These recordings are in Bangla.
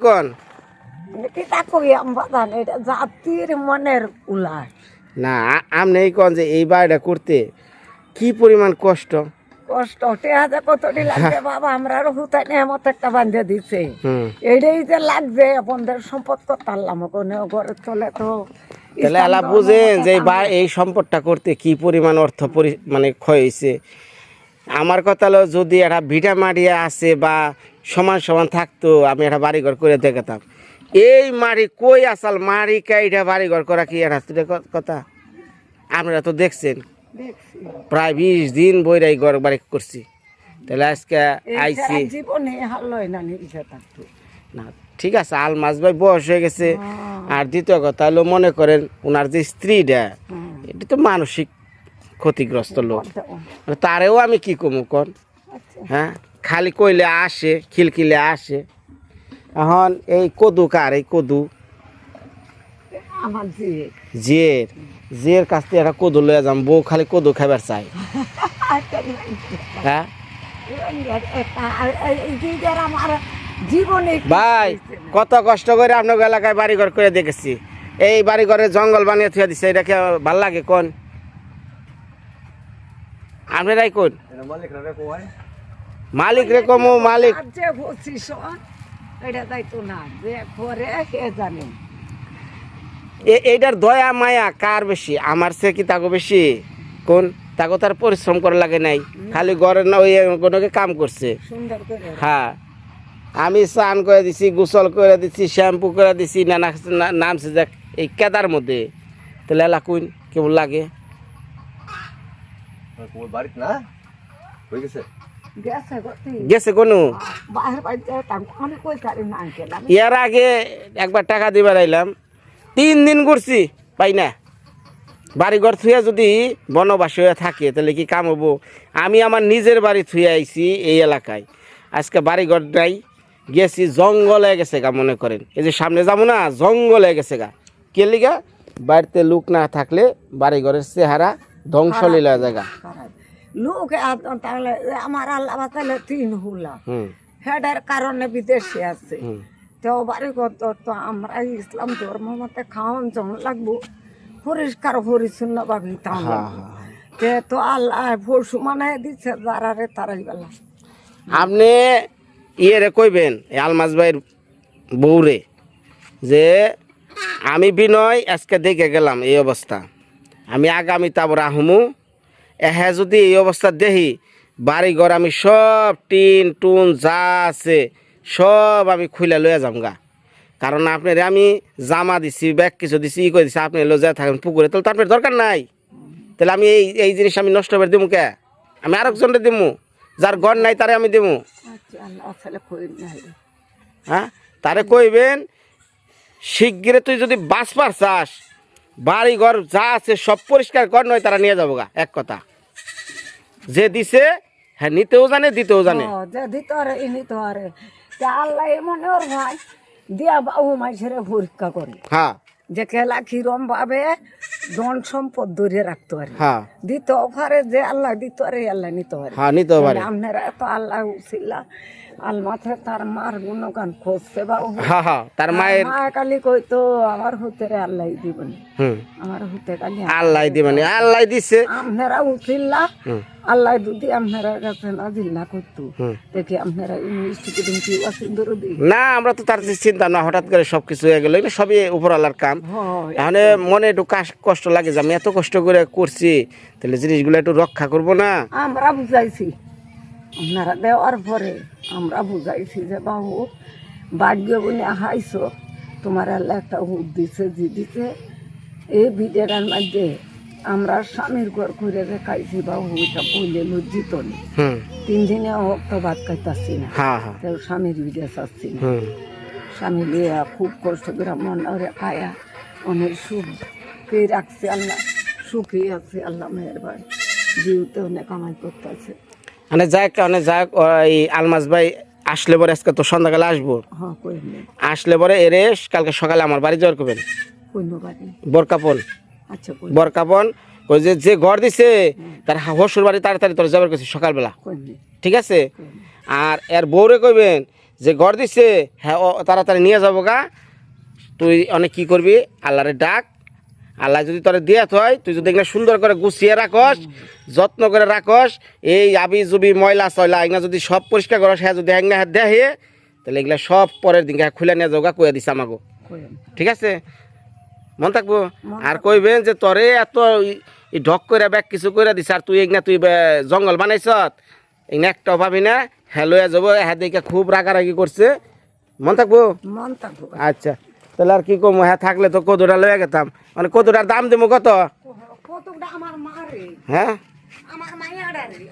কোন? কিতা কই বাদান এটা জাতির মনের উল্লাস না এই কোন যে এই বাড়িটা করতে। কি পরিমাণ কষ্ট? কষ্ট টেহা যে কতটি লাগবে বাবা আমরা আরও হুতাই নেমত একটা বান্ধে দিছে। এইটাই যে লাগবে আপনাদের সম্পদ কোনে ঘরে চলে তো। তাহলে আলা বুঝেন যে এই সম্পদটা করতে কি পরিমাণ অর্থ মানে ক্ষয় হয়েছে আমার কথা হলো যদি একটা ভিটা মাটিয়া আছে বা সমান সমান থাকতো আমি একটা বাড়িঘর করে দেখাতাম এই মাড়ি কই আসাল? মাড়ি কাইটা বাড়িঘর করা কি একটা কথা? আপনারা তো দেখছেন। প্রায় বিশ দিন বইরাই ঘর বাড়ি করছি। তাহলে আজকে হাল্লই না না ঠিক আছে আলমাস ভাই বয়স হয়ে গেছে। আর দ্বিতীয় কথা হলো মনে করেন ওনার যে স্ত্রীটা এটা তো মানসিক ক্ষতিগ্রস্ত লোক। মানে তারেও আমি কি কমু কন? আচ্ছা। হ্যাঁ? খালি কইলে আসে খিলখিলে আসে। এখন এই কদু কার? এই কদু? জিয়ের। জিয়ের। কাছ থেকে একটা কদু লয়ে যাম বউ খালি কদু খাবার চাই হ্যাঁ? ভাই কত কষ্ট করে আপনার এলাকায় বাড়িঘর করে দেখেছি। এই বাড়িঘরে জঙ্গল বানিয়ে থুয়ে দিচ্ছে এটা কি ভালো লাগে কোন? আপনারাই কোন? মালিক রে কমু মালিক। যে বলছিস এটা দায়িত্ব না। যে করে কে জানে? এ- এইটার দয়া মায়া কার বেশি? আমার সে কি তাগো বেশি? কোন? তাগো তার পরিশ্রম করা লাগে নাই। খালি ঘরে না ওই কোনোকে কাম করছে। সুন্দর হ্যাঁ। আমি স্নান করে দিছি গোসল করে দিছি শ্যাম্পু করে দিছি নানা নামছে দেখ এই কেদার মধ্যে। তাহলে এলা কুইন কেমন লাগে? তোমার বাড়িতে না? হয়ে গেছে? গেছে কোনো? ইয়ার আগে একবার টাকা দিবার আইলাম। তিন দিন ঘুরছি পাই না। বাড়িঘর থুয়ে যদি বনবাসী হয়ে থাকে তাহলে কি কাম হব? আমি আমার নিজের বাড়ি থুয়ে আইছি এই এলাকায়। আজকে বাড়িঘর নাই গেছি জঙ্গলে গেছে গা মনে করেন। এই যে সামনে যাব না জঙ্গলে গেছে গা। কে লিগা? বাড়িতে লোক না থাকলে বাড়িঘরের চেহারা ধ্বংস লীলা জায়গা। লোক তাহলে আমার আল্লাহ তাহলে তিন হুলা। হেডের কারণে বিদেশে আছে। তো বাড়ি কত তো আমরা ইসলাম ধর্ম মতে খাওয়ান যেমন লাগবো। পরিষ্কার পরিচ্ছন্ন ভাবে তে তো আল্লাহ পশু মানে দিচ্ছে যারারে তারাই বেলা। আপনি ইয়েরে কইবেন আলমাজ ভাইয়ের বউরে যে আমি বিনয় আজকে দেখে গেলাম এই অবস্থা। আমি আগামী তারপর আহমু। এহে যদি এই অবস্থা দেখি বাড়িঘর আমি সব টিন টুন যা আছে সব আমি খুলে লয়ে যাম গা কারণ আপনার আমি জামা দিছি ব্যাগ কিছু দিছি ই করে দিছি আপনি লো যা থাকেন পুকুরে তাহলে তো আপনার দরকার নাই। তাহলে আমি এই এই জিনিস আমি নষ্ট করে দিমু কে? আমি আরেকজনকে দিমু যার ঘর নাই তারে আমি দিমু। আচ্ছা হ্যাঁ? তারে কইবেন শিগগিরে তুই যদি বাঁচবার চাস বাড়ি ঘর যা আছে সব পরিষ্কার কর নয় তারা নিয়ে যাব গা এক কথা। যে দিছে হ্যাঁ নিতেও জানে দিতেও জানে। যে দিতে পারে ই নিতে পারে। তা আল্লাহ মনে ওর ভাই দিয়া বাবু মাইসেরে পরীক্ষা করে। হ্যাঁ। যে খেলা কিরম ভাবে ধন সম্পদ ধরে রাখতে পারে। হ্যাঁ। দিতে পারে যে আল্লাহ দিতে পারে আল্লাহ নিতে পারে। হ্যাঁ পারে। আপনারা আল্লাহ আলমাথে তার মার গুণগান খুঁজছে হ্যাঁ হ্যাঁ তার মায়ের মা কালি কইতো আমার হুতে আল্লাহ দিবেন। হুম। আমার হুতে কালি আল্লাহ দিবানি। আল্লাহ দিছে। আপনারা উঠিল্লা আল্লাহ যদি আপনারা কাছে না করতো দেখি আপনারা ইউনিভার্সিটি দিন কি অসুন্দর না আমরা তো তার চিন্তা না হঠাৎ করে সব কিছু হয়ে গেল। এগুলো সবই উপর আল্লাহর কাম। এখন মনে একটু কষ্ট লাগে যে আমি এত কষ্ট করে করছি তাহলে জিনিসগুলো একটু রক্ষা করব না? আমরা বুঝাইছি। আপনারা দেওয়ার পরে আমরা বুঝাইছি যে বাবু ভাগ্য বলে হাইছো তোমার আল্লাহ একটা হুদ দিছে জি দিছে। এই ভিডিওটার মধ্যে আমরা স্বামীর ঘর করে দেখাইছি বাবু এটা বললে লজ্জিত নেই তিন দিনে হোক তো ভাত খাইতাছি না। স্বামীর ভিডিও চাচ্ছি না। স্বামী লিয়া খুব কষ্ট করে মন ওরে খায়া অনেক সুখ পেয়ে রাখছে আল্লাহ। সুখী আছে আল্লাহ মেহরবান। জিউতে অনেক কামাই করতেছে। মানে যাক মানে যাক ওই আলমাস ভাই আসলে পরে আজকে তো সন্ধ্যাকালে আসব। হ্যাঁ আসলে পরে এরে কালকে সকালে আমার বাড়ি যাওয়ার করবেন। বরকাপন। আচ্ছা বরকাপন ওই যে যে ঘর দিছে তার হসুর বাড়ি তাড়াতাড়ি তোর যাবার করছি সকালবেলা। ঠিক আছে? আর এর বউরে কইবেন যে ঘর দিছে হ্যাঁ ও তাড়াতাড়ি নিয়ে যাব গা। তুই অনেক কি করবি? আল্লাহরে ডাক আল্লাহ যদি তোরে দিয়ে হয় তুই যদি এগুলো সুন্দর করে গুছিয়ে রাখস যত্ন করে রাখস এই আবি জুবি ময়লা সয়লা এগুলো যদি সব পরিষ্কার করস হ্যাঁ যদি এগুলো হাত দেহে তাহলে এগুলো সব পরের দিনকে খুলে নিয়ে যাওগা কয়ে দিছে আমাকে। ঠিক আছে? মন থাকব? আর কইবেন যে তোরে এত ঢক করে ব্যাগ কিছু করে দিস আর তুই এগুলা তুই জঙ্গল বানাইছ এগুলো একটাও পাবি না হ্যাঁ লইয়া যাব হ্যাঁ দেখে খুব রাগারাগি করছে। মন থাকব? মন থাকব। আচ্ছা। তাহলে আর কি কমো? হ্যাঁ থাকলে তো কদুটা লইয়া গেতাম। মানে কদুটার দাম দেবো কত? হ্যাঁ?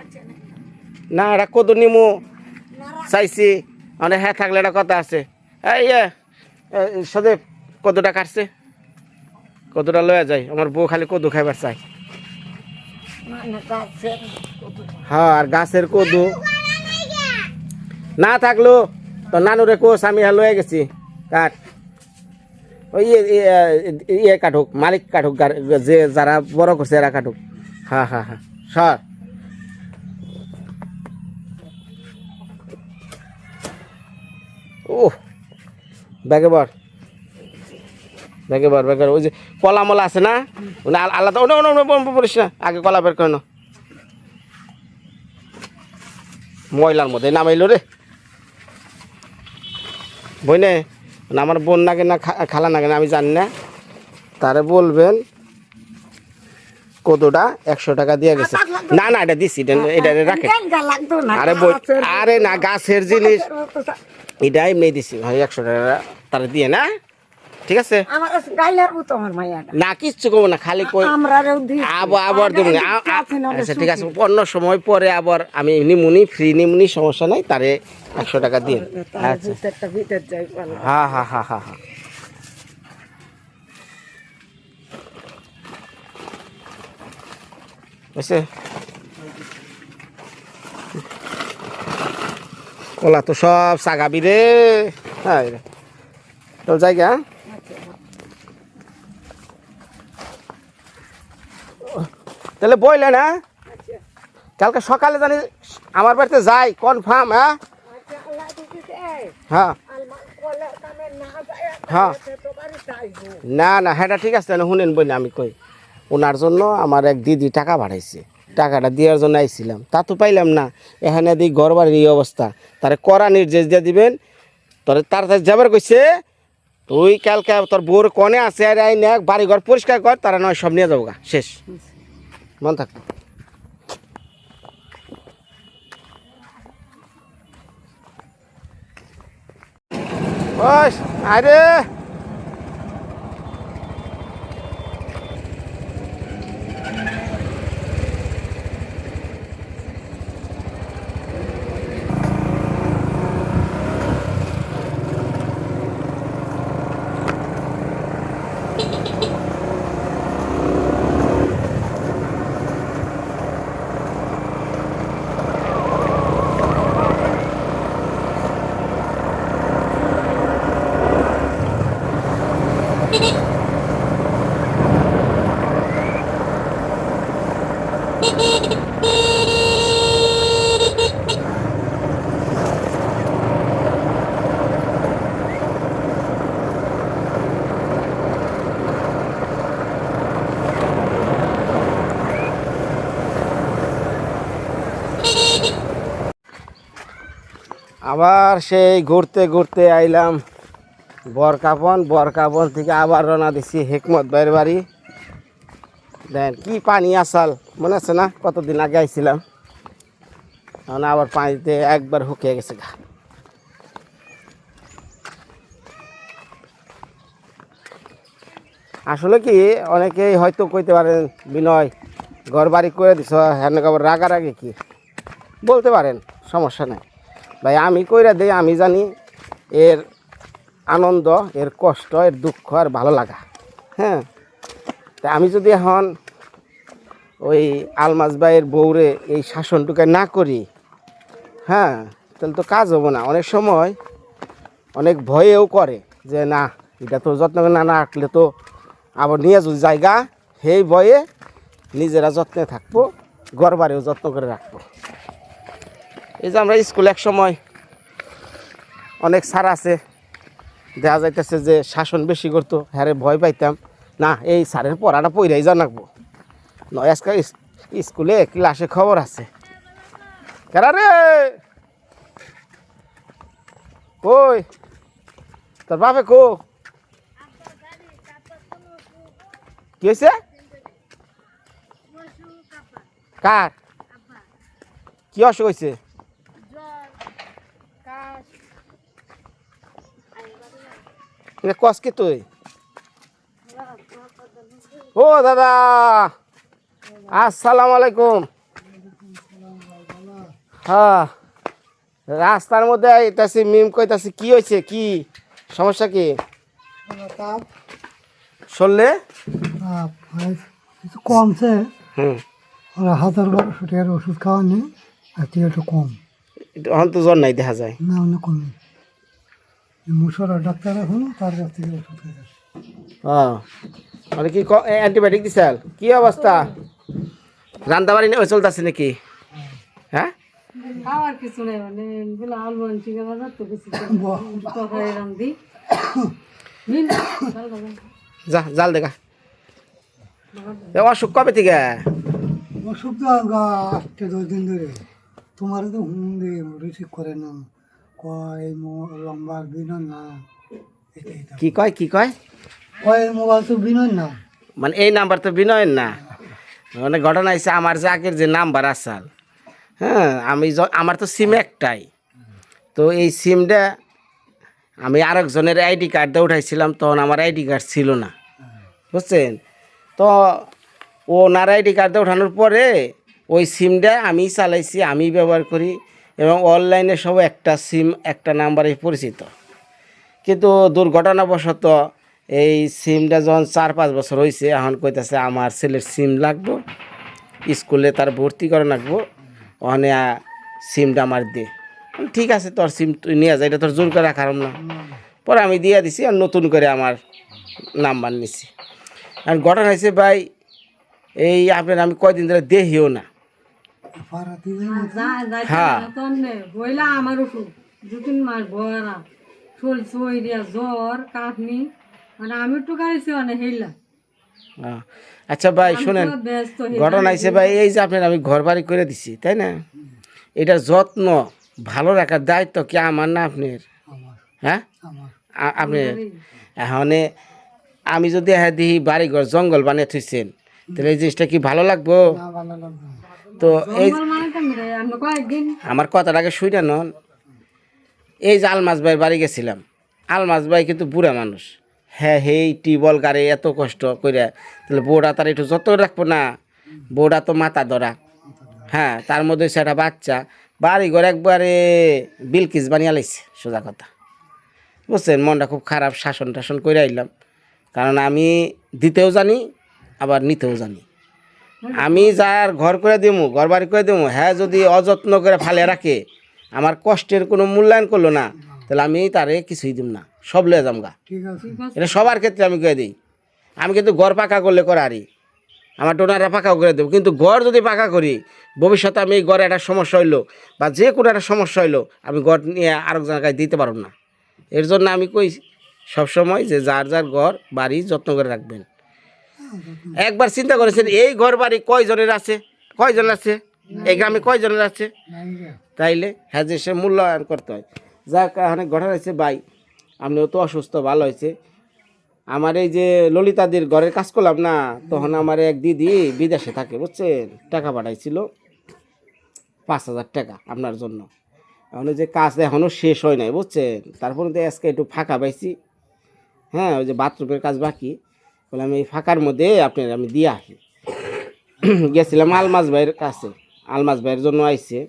আছে না এটা কদু নিমু। চাইছি। মানে হ্যাঁ থাকলে এটা কথা আছে। এই সদেব কদুটা কাটছে। কদুটা লইয়া যায় আমার বউ খালি কদু খাইবার চাই হ্যাঁ আর গাছের কদু। না থাকল তো নানুরে কোষ আমি হ্যাঁ লয়ে গেছি। কাঠ ওই ইয়ে ইয়ে- ইয়ে কাটুক মালিক কাটুক যে যারা বড় করছে এরা কাটুক। হ্যাঁ হ্যাঁ হ্যাঁ সর ও ব্যাগে বর। ব্যাগে বর ব্যাগে। ওই যে কলা মলা আছে না? আলাদা ওটা ওটা পড়িস না আগে কলা বের করে। ময়লার মধ্যে নামাইলো রে। বইনে। না আমার বোন না খা- খালা না না, আমি জানি না। তারে বলবেন কতটা? একশো টাকা দিয়ে গেছে। না না, এটা দিছি, এটা রাখে। আরে আরে না, গাছের জিনিস। এটাই মেয়ে দিছি, ভাই, একশো টাকা তারা দিয়ে, না? ঠিক আছে? আমার গাইলার মতো আমার না। কিচ্ছু করব না খালি কই আমরা আবার আবার দেবো। আচ্ছা ঠিক আছে অন্য সময় পরে আবার আমি নিমুনি ফ্রি নিমুনি সমস্যা নাই তারে একশো টাকা দিয়ে। আচ্ছা। হ্যাঁ হ্যাঁ হ্যাঁ হ্যাঁ হ্যাঁ বুঝছে কলা তো সব সাগাবি রে। হ্যাঁ রে। তোর জায়গা তাহলে বইলে না কালকে সকালে জানি আমার বাড়িতে যাই কনফার্ম হ্যাঁ? হ্যাঁ। হ্যাঁ। না না হ্যাঁ ঠিক আছে শুনেন না আমি কই। ওনার জন্য আমার এক দিদি টাকা বাড়াইছে। টাকাটা দেওয়ার জন্য আইছিলাম। তা তো পাইলাম না। এখানে দিই ঘর বাড়ির এই অবস্থা। তারে কড়া নির্দেশ দিয়ে দিবেন। তোর তার যাবার কইছে, তুই কালকে তোর বউর কনে আছে, আর নেক বাড়ি ঘর পরিষ্কার কর, তারা নয় সব নিয়ে যাব শেষ। মন থাক। আরে আবার সেই ঘুরতে ঘুরতে আইলাম বরকাপন বরকাপন থেকে আবার রওনা দিছি হেকমত ভাইয়ের বাড়ি। দেন, কি পানি আসাল? মনে আছে না? কতদিন আগে আইছিলাম। এখন আবার পানিতে একবার হুকিয়ে গেছে গা। আসলে কি, অনেকেই হয়তো কইতে পারেন, বিনয় ঘর বাড়ি করে দিছ হ্যাঁ আবার রাগারাগি কি? বলতে পারেন, সমস্যা নাই। ভাই, আমি কইরা দেই, আমি জানি এর আনন্দ, এর কষ্ট, এর দুঃখ আর ভালো লাগা। হ্যাঁ? তা আমি যদি এখন ওই আলমাজ ভাইয়ের বউরে এই শাসনটুকে না করি হ্যাঁ তাহলে তো কাজ হব না। অনেক সময় অনেক ভয়েও করে যে, না, এটা তো যত্ন না না রাখলে তো আবার নিয়ে যদি জায়গা, সেই ভয়ে নিজেরা যত্নে থাকব ঘর বাড়িও যত্ন করে রাখব। এই যে আমরা স্কুলে এক সময় অনেক সার আছে, দেখা যাইতেছে যে শাসন বেশি করতো, হ্যারে ভয় পাইতাম। না, এই স্যারের পড়াটা পইরাই জানাকবো নয় আজকে স্কুলে ক্লাসে খবর আছে। কেরা রে? কই? তোর বাপে কো? কি হয়েছে কার? কি অসুখ হয়েছে এটা কস কি তুই? ও দাদা। আসসালামু আলাইকুম। হ্যাঁ রাস্তার মধ্যে আইতাছি মিম কইতাছি কি হয়েছে কি? সমস্যা কি? শুনলে? কমছে। হুম। হাজার বারোশো টাকার ওষুধ খাওয়ানি আর তুই একটু কম। একটু অন্ত জ্বর নাই দেখা যায়। না অন্য কমে। মুসরা ডাক্তার এখন তার কাছ থেকে ওষুধ খেয়ে হ্যাঁ মানে কি অ্যান্টিবায়োটিক দিছাল কি অবস্থা? রান্না বাড়ি ওই চলতেছে নাকি? হ্যাঁ? খাওয়ার কিছু নেই মানে এগুলো আলু আনছি বাজার তো কিছু তরকারি রান্ধি নিন, ভালো ভালো। যা জাল দেখা। এ অসুখ কবে থেকে? অসুখ তো গা দশ দিন ধরে। তোমার তো হুম দিয়ে রিসিভ করে না। কয় মো- লম্বা বিনয় না। কি কয় কি কয়? কয় মোবাইল তো বিনয় না? মানে এই নাম্বার তো বিনয়ের না। মানে ঘটনা হয়েছে আমার যে আগের যে নাম্বার আসাল হ্যাঁ আমি আমার তো সিম একটাই। তো এই সিমটা আমি আরেকজনের আইডি কার্ড দিয়ে উঠাইছিলাম তখন আমার আইডি কার্ড ছিল না। বুঝছেন? তো ওনার আইডি কার্ড দিয়ে ওঠানোর পরে ওই সিমটা আমি চালাইছি আমি ব্যবহার করি। এবং অনলাইনে সব একটা সিম, একটা নাম্বারে পরিচিত। কিন্তু দুর্ঘটনাবশত এই সিমটা যখন চার পাঁচ বছর হয়েছে এখন কইতাছে আমার ছেলের সিম লাগবো, স্কুলে তার ভর্তি করে রাখব, ওখানে সিমটা আমার দে। ঠিক আছে, তোর সিম তুই নিয়ে যা, এটা তোর জোর করে রাখার না। পরে আমি দিয়ে দিছি আর নতুন করে আমার নাম্বার নিছি। আর ঘটনা হয়েছে ভাই, এই আপনার আমি কয়দিন ধরে দেখিও না। আমার ওষুধ দু তিন মাস বয়রা শোল সইরিয়া জ্বর কাশনি মানে আমি একটু গাড়িছি মানে হেইলা। আচ্ছা ভাই শোনেন হয়ে ঘটনা হয়েছে ভাই এই যে আপনার আমি ঘর বাড়ি করে দিছি তাই না? এটা যত্ন ভালো রাখার দায়িত্ব কি আমার না আপনার? হ্যাঁ? আমার। আপনার এখন আমি যদি হ্যাঁ দিই বাড়ি ঘর জঙ্গল বানিয়ে থুইছেন তাহলে এই জিনিসটা কি ভালো লাগবো। তো এই আমার কথাটাকে শুইটা নন। এই যে আলমাজ ভাইয়ের বাড়ি গেছিলাম আলমাজ ভাই কিন্তু বুড়া মানুষ। হ্যাঁ হেই টিউবওয়েল গাড়ি এত কষ্ট করে তাহলে বউটা তার একটু যত রাখব না? বউটা তো মাথা ধরা। হ্যাঁ তার মধ্যে সেটা বাচ্চা। বাড়ি ঘর একবারে বিলকিস বানিয়ে লাইছে সোজা কথা। বুঝছেন? মনটা খুব খারাপ শাসন টাসন করে আইলাম। কারণ আমি দিতেও জানি আবার নিতেও জানি। আমি যার ঘর করে দিমু ঘর বাড়ি করে দিমু হ্যাঁ যদি অযত্ন করে ফালে রাখে আমার কষ্টের কোনো মূল্যায়ন করল না তাহলে আমি তারে কিছুই দিব না সব লয়ে যাম গা। এটা সবার ক্ষেত্রে আমি করে দিই। আমি কিন্তু ঘর পাকা করলে করারি আমার ডোনাররা পাকাও করে দেবো কিন্তু ঘর যদি পাকা করি ভবিষ্যতে আমি এই ঘরে একটা সমস্যা হইল বা যে কোনো একটা সমস্যা হইল আমি ঘর নিয়ে আরেক জায়গায় দিতে পারব না। এর জন্য আমি কই সবসময় যে যার যার ঘর বাড়ি যত্ন করে রাখবেন। একবার চিন্তা করেছেন, এই ঘর বাড়ি কয়জনের আছে? কয়জন আছে? এই গ্রামে কয়জনের আছে? তাইলে হ্যাঁ যে সে মূল্যায়ন করতে হয়। যাক অনেক ঘটনা হয়েছে, ভাই, আপনিও তো অসুস্থ, ভালো হয়েছে। আমার এই যে ললিতাদির ঘরের কাজ করলাম না, তখন আমার এক দিদি বিদেশে থাকে, বুঝছেন? টাকা পাঠাইছিল, পাঁচ হাজার টাকা আপনার জন্য। এখন যে কাজ এখনও শেষ হয় নাই, বুঝছেন? তারপরে তো আজকে একটু ফাঁকা পাইছি। হ্যাঁ ওই যে বাথরুমের কাজ বাকি। বলে আমি এই ফাঁকার মধ্যে আপনার আমি দিয়ে আসি। গেছিলাম আলমাজ ভাইয়ের কাছে। আলমাজ ভাইয়ের জন্য আইসে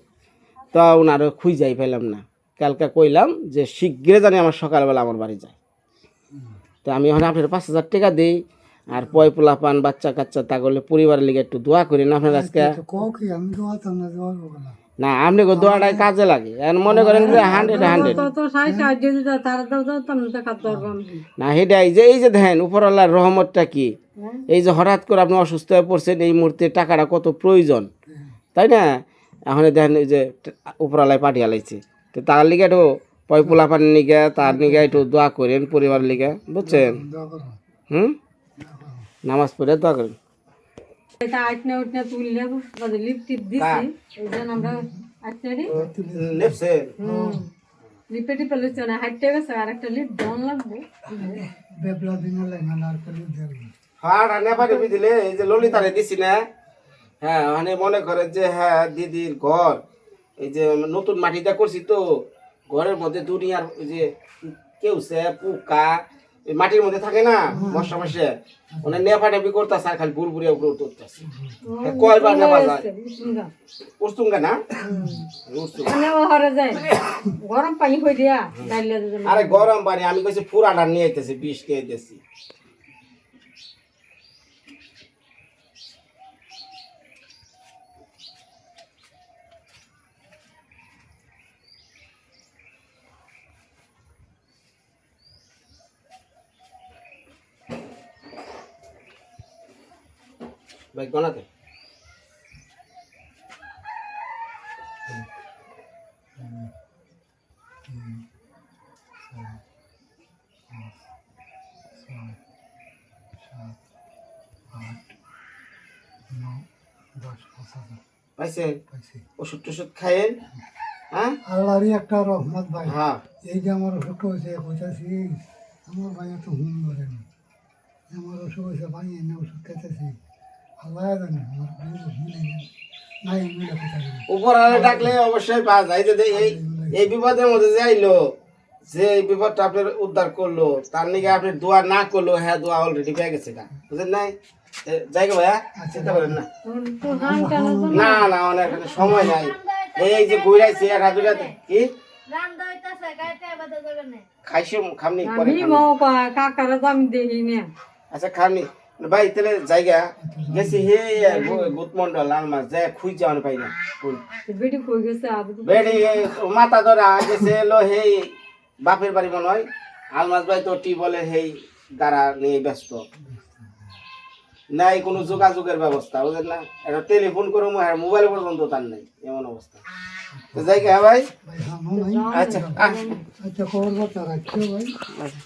তো ওনারও খুঁজাই পেলাম না। কালকে কইলাম যে শীঘ্রই জানি আমার সকালবেলা আমার বাড়ি যায়। তো আমি এখন আপনার পাঁচ হাজার টাকা দিই। আর পয় পোলা পান বাচ্চা কাচ্চা তা করলে পরিবারের লিগে একটু দোয়া করি না আপনার আজকে না আপনি গো দোয়াটাই কাজে লাগে। এখন মনে করেন যে হান্ড্রেড হান্ড্রেড তো তো সাই সাহায্য দিতে তারা তো যেতাম না সেটাই যে এই যে দেখেন উপরওয়ালার রহমতটা কি? এই যে হঠাৎ করে আপনি অসুস্থ হয়ে পড়ছেন এই মুহূর্তে টাকাটা কত প্রয়োজন? তাই না? এখন দেখেন এই যে উপরওয়ালায় পাঠিয়ে লাইছে তো তার লিগে একটু পয় পোলাপানের নিগে তার নিগে একটু দোয়া করেন পরিবার লিগে বুঝছেন? হুম? নামাজ পড়ে দোয়া করেন। এটা আটনা উঠনা তুললে বাদে লিপ টিপ দিছি এই জন্য আমরা আটনা রে লিপে টিপে লুচে না হাইটে গেছে আর একটা লিপ দেওয়ান লাগবে। বেবলা দিনে লাগে আর কালি দেবে। হ্যাঁ নেপারে দিলে এই যে ললিতারে দিছি না? হ্যাঁ মানে মনে করে যে হ্যাঁ দিদির ঘর। এই যে নতুন মাটিটা করছি তো ঘরের মধ্যে দুনিয়ার ওই যে কেউ সে পোকা মাটির মধ্যে থাকে না মশা মশা ওনার নেপা নেপি করতেছে আর খালি বুড়বুড়িয়া উপরে উঠতে উঠতেছে কয়বার নেপা যায় উঠতুঙ্গা না? গরম পানি হয়ে দিয়া আরে গরম পানি আমি কইছি পুরাটা নিয়ে আইতেছি বিষ নিয়ে আইতেছি ভাই পাইছেন পাইছি? ওষুধ টষুধ হ্যাঁ? আল্লাহরই একটা রহমত ভাই। হ্যাঁ। এই যে আমার হয়েছে আমার ভাই এত হুম ধরে না। আমার অসুখ হয়েছে ভাই এনে ওষুধ খেতেছি। আল্লাহ জানে আমার বিল মিলে না নাই মিলে কোথায় না উপর আলো ডাকলে অবশ্যই পাওয়া যায়। যে এই এই বিপদের মধ্যে যে আইলো যে এই বিপদটা আপনার উদ্ধার করল তার নিকে আপনি দোয়া না করল হ্যাঁ দোয়া অলরেডি পেয়ে গেছে গা। বুঝলেন নাই? যাই ভাইয়া চিন্তা করেন না। না না অনেক সময় নাই। এই যে ঘুরাইছে এক হাত কি? খাইছি খামনি কাকারা তো আমি আচ্ছা খামনি। ভাই তাহলে জায়গা গেছি হে গুতমন্ডল লাল মাছ যায় খুঁজ যাওয়ানো পাই না। বেড়ি মাথা ধরা গেছে এলো হেই বাপের বাড়ি মনে হয়। আলমাস ভাই তো টিবলের হেই দ্বারা নিয়ে ব্যস্ত। নাই কোনো যোগাযোগের ব্যবস্থা বুঝলেন না? একটা টেলিফোন করে মোবাইল পর্যন্ত তার নাই এমন অবস্থা। তো যাই হ্যাঁ ভাই? ভাই হামও নাই আচ্ছা। আচ্ছা খবর বার্তা রাখিও ভাই। আচ্ছা।